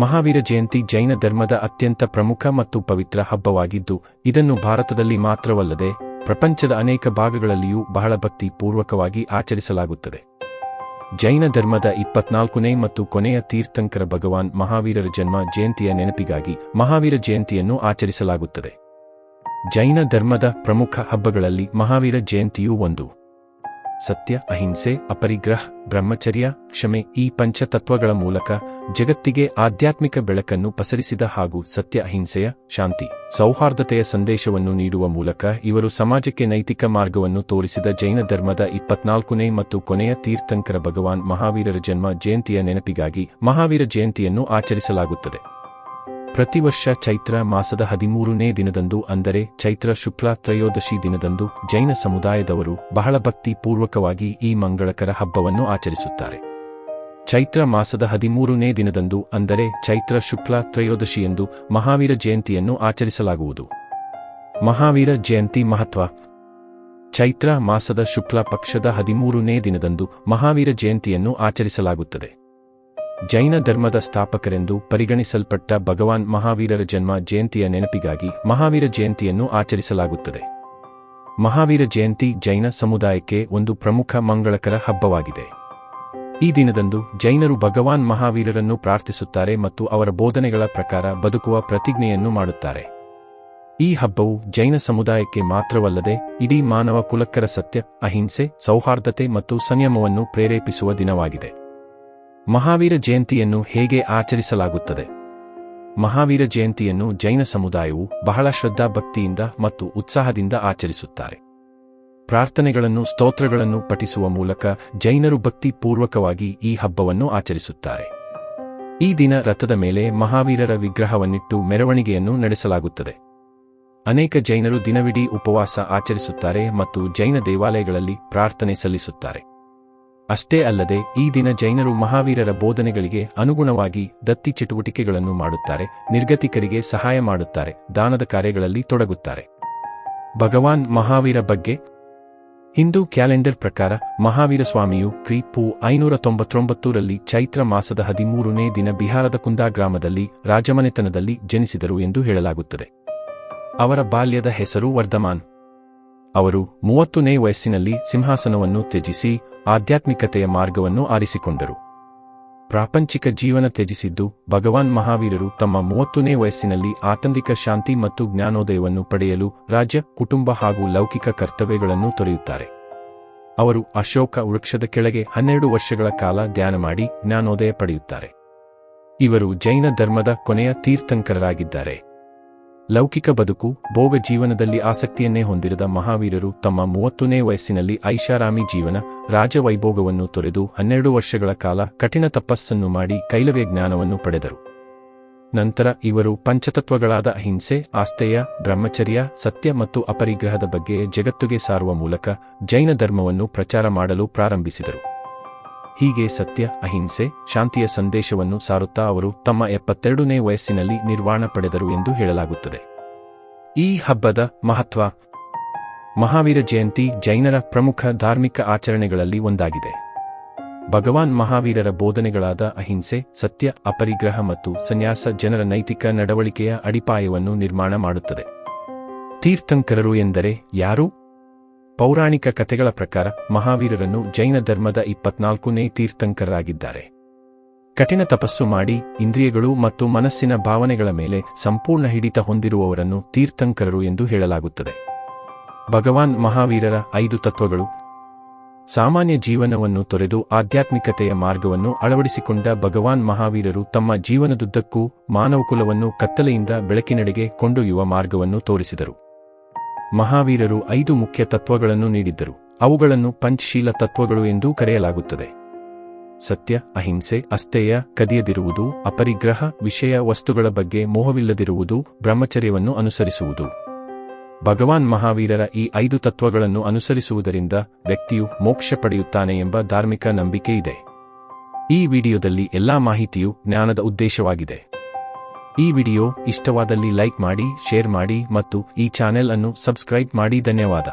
ಮಹಾವೀರ ಜಯಂತಿ ಜೈನ ಧರ್ಮದ ಅತ್ಯಂತ ಪ್ರಮುಖ ಮತ್ತು ಪವಿತ್ರ ಹಬ್ಬವಾಗಿದ್ದು, ಇದನ್ನು ಭಾರತದಲ್ಲಿ ಮಾತ್ರವಲ್ಲದೆ ಪ್ರಪಂಚದ ಅನೇಕ ಭಾಗಗಳಲ್ಲಿಯೂ ಬಹಳ ಭಕ್ತಿ ಪೂರ್ವಕವಾಗಿ ಆಚರಿಸಲಾಗುತ್ತದೆ. ಜೈನ ಧರ್ಮದ ಇಪ್ಪತ್ನಾಲ್ಕನೇ ಮತ್ತು ಕೊನೆಯ ತೀರ್ಥಂಕರ ಭಗವಾನ್ ಮಹಾವೀರರ ಜನ್ಮ ಜಯಂತಿಯ ನೆನಪಿಗಾಗಿ ಮಹಾವೀರ ಜಯಂತಿಯನ್ನು ಆಚರಿಸಲಾಗುತ್ತದೆ. ಜೈನ ಧರ್ಮದ ಪ್ರಮುಖ ಹಬ್ಬಗಳಲ್ಲಿ ಮಹಾವೀರ ಜಯಂತಿಯೂ ಒಂದು. ಸತ್ಯ, ಅಹಿಂಸೆ, ಅಪರಿಗ್ರಹ, ಬ್ರಹ್ಮಚರ್ಯ, ಕ್ಷಮೆ ಈ ಪಂಚತತ್ವಗಳ ಮೂಲಕ ಜಗತ್ತಿಗೆ ಆಧ್ಯಾತ್ಮಿಕ ಬೆಳಕನ್ನು ಪಸರಿಸಿದ ಹಾಗೂ ಸತ್ಯ, ಅಹಿಂಸೆಯ ಶಾಂತಿ, ಸೌಹಾರ್ದತೆಯ ಸಂದೇಶವನ್ನು ನೀಡುವ ಮೂಲಕ ಇವರು ಸಮಾಜಕ್ಕೆ ನೈತಿಕ ಮಾರ್ಗವನ್ನು ತೋರಿಸಿದ ಜೈನ ಧರ್ಮದ ಇಪ್ಪತ್ನಾಲ್ಕನೇ ಮತ್ತು ಕೊನೆಯ ತೀರ್ಥಂಕರ ಭಗವಾನ್ ಮಹಾವೀರರ ಜನ್ಮ ಜಯಂತಿಯ ನೆನಪಿಗಾಗಿ ಮಹಾವೀರ ಜಯಂತಿಯನ್ನು ಆಚರಿಸಲಾಗುತ್ತದೆ. ಪ್ರತಿ ವರ್ಷ ಚೈತ್ರ ಮಾಸದ ಹದಿಮೂರನೇ ದಿನದಂದು ಅಂದರೆ ಚೈತ್ರ ಶುಕ್ಲ ತ್ರಯೋದಶಿ ದಿನದಂದು ಜೈನ ಸಮುದಾಯದವರು ಬಹಳ ಭಕ್ತಿ ಪೂರ್ವಕವಾಗಿ ಈ ಮಂಗಳಕರ ಹಬ್ಬವನ್ನು ಆಚರಿಸುತ್ತಾರೆ. ಚೈತ್ರ ಮಾಸದ ಹದಿಮೂರನೇ ದಿನದಂದು ಅಂದರೆ ಚೈತ್ರ ಶುಕ್ಲ ತ್ರಯೋದಶಿಯಂದು ಮಹಾವೀರ ಜಯಂತಿಯನ್ನು ಆಚರಿಸಲಾಗುವುದು. ಮಹಾವೀರ ಜಯಂತಿ ಮಹತ್ವ. ಚೈತ್ರ ಮಾಸದ ಶುಕ್ಲ ಪಕ್ಷದ ಹದಿಮೂರನೇ ದಿನದಂದು ಮಹಾವೀರ ಜಯಂತಿಯನ್ನು ಆಚರಿಸಲಾಗುತ್ತದೆ. ಜೈನ ಧರ್ಮದ ಸ್ಥಾಪಕರೆಂದು ಪರಿಗಣಿಸಲ್ಪಟ್ಟ ಭಗವಾನ್ ಮಹಾವೀರರ ಜನ್ಮ ಜಯಂತಿಯ ನೆನಪಿಗಾಗಿ ಮಹಾವೀರ ಜಯಂತಿಯನ್ನು ಆಚರಿಸಲಾಗುತ್ತದೆ. ಮಹಾವೀರ ಜಯಂತಿ ಜೈನ ಸಮುದಾಯಕ್ಕೆ ಒಂದು ಪ್ರಮುಖ ಮಂಗಳಕರ ಹಬ್ಬವಾಗಿದೆ. ಈ ದಿನದಂದು ಜೈನರು ಭಗವಾನ್ ಮಹಾವೀರರನ್ನು ಪ್ರಾರ್ಥಿಸುತ್ತಾರೆ ಮತ್ತು ಅವರ ಬೋಧನೆಗಳ ಪ್ರಕಾರ ಬದುಕುವ ಪ್ರತಿಜ್ಞೆಯನ್ನು ಮಾಡುತ್ತಾರೆ. ಈ ಹಬ್ಬವು ಜೈನ ಸಮುದಾಯಕ್ಕೆ ಮಾತ್ರವಲ್ಲದೆ ಇಡೀ ಮಾನವ ಕುಲಕ್ಕರ ಸತ್ಯ, ಅಹಿಂಸೆ, ಸೌಹಾರ್ದತೆ ಮತ್ತು ಸಂಯಮವನ್ನು ಪ್ರೇರೇಪಿಸುವ ದಿನವಾಗಿದೆ. ಮಹಾವೀರ ಜಯಂತಿಯನ್ನು ಹೇಗೆ ಆಚರಿಸಲಾಗುತ್ತದೆ? ಮಹಾವೀರ ಜಯಂತಿಯನ್ನು ಜೈನ ಸಮುದಾಯವು ಬಹಳ ಶ್ರದ್ಧಾಭಕ್ತಿಯಿಂದ ಮತ್ತು ಉತ್ಸಾಹದಿಂದ ಆಚರಿಸುತ್ತಾರೆ. ಪ್ರಾರ್ಥನೆಗಳನ್ನು, ಸ್ತೋತ್ರಗಳನ್ನು ಪಠಿಸುವ ಮೂಲಕ ಜೈನರು ಭಕ್ತಿಪೂರ್ವಕವಾಗಿ ಈ ಹಬ್ಬವನ್ನು ಆಚರಿಸುತ್ತಾರೆ. ಈ ದಿನ ರಥದ ಮೇಲೆ ಮಹಾವೀರರ ವಿಗ್ರಹವನ್ನಿಟ್ಟು ಮೆರವಣಿಗೆಯನ್ನು ನಡೆಸಲಾಗುತ್ತದೆ. ಅನೇಕ ಜೈನರು ದಿನವಿಡೀ ಉಪವಾಸ ಆಚರಿಸುತ್ತಾರೆ ಮತ್ತು ಜೈನ ದೇವಾಲಯಗಳಲ್ಲಿ ಪ್ರಾರ್ಥನೆ ಸಲ್ಲಿಸುತ್ತಾರೆ. ಅಷ್ಟೇ ಅಲ್ಲದೆ ಈ ದಿನ ಜೈನರು ಮಹಾವೀರರ ಬೋಧನೆಗಳಿಗೆ ಅನುಗುಣವಾಗಿ ದತ್ತಿ ಚಟುವಟಿಕೆಗಳನ್ನು ಮಾಡುತ್ತಾರೆ, ನಿರ್ಗತಿಕರಿಗೆ ಸಹಾಯ ಮಾಡುತ್ತಾರೆ, ದಾನದ ಕಾರ್ಯಗಳಲ್ಲಿ ತೊಡಗುತ್ತಾರೆ. ಭಗವಾನ್ ಮಹಾವೀರ ಬಗ್ಗೆ ಹಿಂದೂ ಕ್ಯಾಲೆಂಡರ್ ಪ್ರಕಾರ ಮಹಾವೀರ ಸ್ವಾಮಿಯು ಕ್ರಿ ಐನೂರ ತೊಂಬತ್ತೊಂಬತ್ತರಲ್ಲಿ ಚೈತ್ರ ಮಾಸದ ಹದಿಮೂರನೇ ದಿನ ಬಿಹಾರದ ಕುಂದಾ ಗ್ರಾಮದಲ್ಲಿ ರಾಜಮನೆತನದಲ್ಲಿ ಜನಿಸಿದರು ಎಂದು ಹೇಳಲಾಗುತ್ತದೆ. ಅವರ ಬಾಲ್ಯದ ಹೆಸರು ವರ್ಧಮಾನ್. ಅವರು ಮೂವತ್ತನೇ ವಯಸ್ಸಿನಲ್ಲಿ ಸಿಂಹಾಸನವನ್ನು ತ್ಯಜಿಸಿ ಆಧ್ಯಾತ್ಮಿಕತೆಯ ಮಾರ್ಗವನ್ನು ಆರಿಸಿಕೊಂಡರು. ಪ್ರಾಪಂಚಿಕ ಜೀವನ ತ್ಯಜಿಸಿದ್ದು, ಭಗವಾನ್ ಮಹಾವೀರರು ತಮ್ಮ ಮೂವತ್ತನೇ ವಯಸ್ಸಿನಲ್ಲಿ ಆತಂತ್ರಿಕ ಶಾಂತಿ ಮತ್ತು ಜ್ಞಾನೋದಯವನ್ನು ಪಡೆಯಲು ರಾಜ್ಯ ಕುಟುಂಬ ಹಾಗೂ ಲೌಕಿಕ ಕರ್ತವ್ಯಗಳನ್ನು ತೊರೆಯುತ್ತಾರೆ. ಅವರು ಅಶೋಕ ವೃಕ್ಷದ ಕೆಳಗೆ ಹನ್ನೆರಡು ವರ್ಷಗಳ ಕಾಲ ಧ್ಯಾನ ಮಾಡಿ ಜ್ಞಾನೋದಯ ಪಡೆಯುತ್ತಾರೆ. ಇವರು ಜೈನ ಧರ್ಮದ ಕೊನೆಯ ತೀರ್ಥಂಕರರಾಗಿದ್ದಾರೆ. ಲೌಕಿಕ ಬದುಕು, ಭೋಗ ಜೀವನದಲ್ಲಿ ಆಸಕ್ತಿಯನ್ನೇ ಹೊಂದಿರದ ಮಹಾವೀರರು ತಮ್ಮ ಮೂವತ್ತನೇ ವಯಸ್ಸಿನಲ್ಲಿ ಐಷಾರಾಮಿ ಜೀವನ, ರಾಜವೈಭೋಗವನ್ನು ತೊರೆದು ಹನ್ನೆರಡು ವರ್ಷಗಳ ಕಾಲ ಕಠಿಣ ತಪಸ್ಸನ್ನು ಮಾಡಿ ಕೈಲವ್ಯ ಜ್ಞಾನವನ್ನು ಪಡೆದರು. ನಂತರ ಇವರು ಪಂಚತತ್ವಗಳಾದ ಅಹಿಂಸೆ ಆಸ್ತೆಯ ಬ್ರಹ್ಮಚರ್ಯ, ಸತ್ಯ ಮತ್ತು ಅಪರಿಗ್ರಹದ ಬಗ್ಗೆ ಜಗತ್ತುಗೆ ಸಾರುವ ಮೂಲಕ ಜೈನ ಧರ್ಮವನ್ನು ಪ್ರಚಾರ ಮಾಡಲು ಪ್ರಾರಂಭಿಸಿದರು. ಹೀಗೆ ಸತ್ಯ, ಅಹಿಂಸೆ, ಶಾಂತಿಯ ಸಂದೇಶವನ್ನು ಸಾರುತ್ತಾ ಅವರು ತಮ್ಮ ಎಪ್ಪತ್ತೆರಡನೇ ವಯಸ್ಸಿನಲ್ಲಿ ನಿರ್ವಾಣ ಪಡೆದರು ಎಂದು ಹೇಳಲಾಗುತ್ತದೆ. ಈ ಹಬ್ಬದ ಮಹತ್ವ ಮಹಾವೀರ ಜಯಂತಿ ಜೈನರ ಪ್ರಮುಖ ಧಾರ್ಮಿಕ ಆಚರಣೆಗಳಲ್ಲಿ ಒಂದಾಗಿದೆ. ಭಗವಾನ್ ಮಹಾವೀರರ ಬೋಧನೆಗಳಾದ ಅಹಿಂಸೆ, ಸತ್ಯ, ಅಪರಿಗ್ರಹ ಮತ್ತು ಸನ್ಯಾಸ ಜನರ ನೈತಿಕ ನಡವಳಿಕೆಯ ಅಡಿಪಾಯವನ್ನು ನಿರ್ಮಾಣ ಮಾಡುತ್ತದೆ. ತೀರ್ಥಂಕರರು ಎಂದರೆ ಯಾರು? ಪೌರಾಣಿಕ ಕಥೆಗಳ ಪ್ರಕಾರ ಮಹಾವೀರರನ್ನು ಜೈನ ಧರ್ಮದ ಇಪ್ಪತ್ನಾಲ್ಕನೇ ತೀರ್ಥಂಕರರಾಗಿದ್ದಾರೆ. ಕಠಿಣ ತಪಸ್ಸು ಮಾಡಿ ಇಂದ್ರಿಯಗಳು ಮತ್ತು ಮನಸ್ಸಿನ ಭಾವನೆಗಳ ಮೇಲೆ ಸಂಪೂರ್ಣ ಹಿಡಿತ ಹೊಂದಿರುವವರನ್ನು ತೀರ್ಥಂಕರರು ಎಂದು ಹೇಳಲಾಗುತ್ತದೆ. ಭಗವಾನ್ ಮಹಾವೀರರ ಐದು ತತ್ವಗಳು. ಸಾಮಾನ್ಯ ಜೀವನವನ್ನು ತೊರೆದು ಆಧ್ಯಾತ್ಮಿಕತೆಯ ಮಾರ್ಗವನ್ನು ಅಳವಡಿಸಿಕೊಂಡ ಭಗವಾನ್ ಮಹಾವೀರರು ತಮ್ಮ ಜೀವನದುದ್ದಕ್ಕೂ ಮಾನವಕುಲವನ್ನು ಕತ್ತಲೆಯಿಂದ ಬೆಳಕಿನೆಡೆಗೆ ಕೊಂಡೊಯ್ಯುವ ಮಾರ್ಗವನ್ನು ತೋರಿಸಿದರು. ಮಹಾವೀರರು ಐದು ಮುಖ್ಯ ತತ್ವಗಳನ್ನು ನೀಡಿದ್ದರು. ಅವುಗಳನ್ನು ಪಂಚಶೀಲ ತತ್ವಗಳು ಎಂದೂ ಕರೆಯಲಾಗುತ್ತದೆ. ಸತ್ಯ, ಅಹಿಂಸೆ, ಅಸ್ಥೇಯ, ಕದಿಯದಿರುವುದು, ಅಪರಿಗ್ರಹ, ವಿಷಯ ವಸ್ತುಗಳ ಬಗ್ಗೆ ಮೋಹವಿಲ್ಲದಿರುವುದು, ಬ್ರಹ್ಮಚರ್ಯವನ್ನು ಅನುಸರಿಸುವುದು. ಭಗವಾನ್ ಮಹಾವೀರರ ಈ ಐದು ತತ್ವಗಳನ್ನು ಅನುಸರಿಸುವುದರಿಂದ ವ್ಯಕ್ತಿಯು ಮೋಕ್ಷ ಪಡೆಯುತ್ತಾನೆ ಎಂಬ ಧಾರ್ಮಿಕ ನಂಬಿಕೆ ಇದೆ. ಈ ವಿಡಿಯೋದಲ್ಲಿ ಎಲ್ಲಾ ಮಾಹಿತಿಯು ಜ್ಞಾನದ ಉದ್ದೇಶವಾಗಿದೆ. ಈ ವಿಡಿಯೋ ಇಷ್ಟವಾದಲ್ಲಿ ಲೈಕ್ ಮಾಡಿ ಶೇರ್ ಮಾಡಿ ಮತ್ತು ಈ ಚಾನೆಲ್ ಅನ್ನು ಸಬ್ಸ್ಕ್ರೈಬ್ ಮಾಡಿ. ಧನ್ಯವಾದ.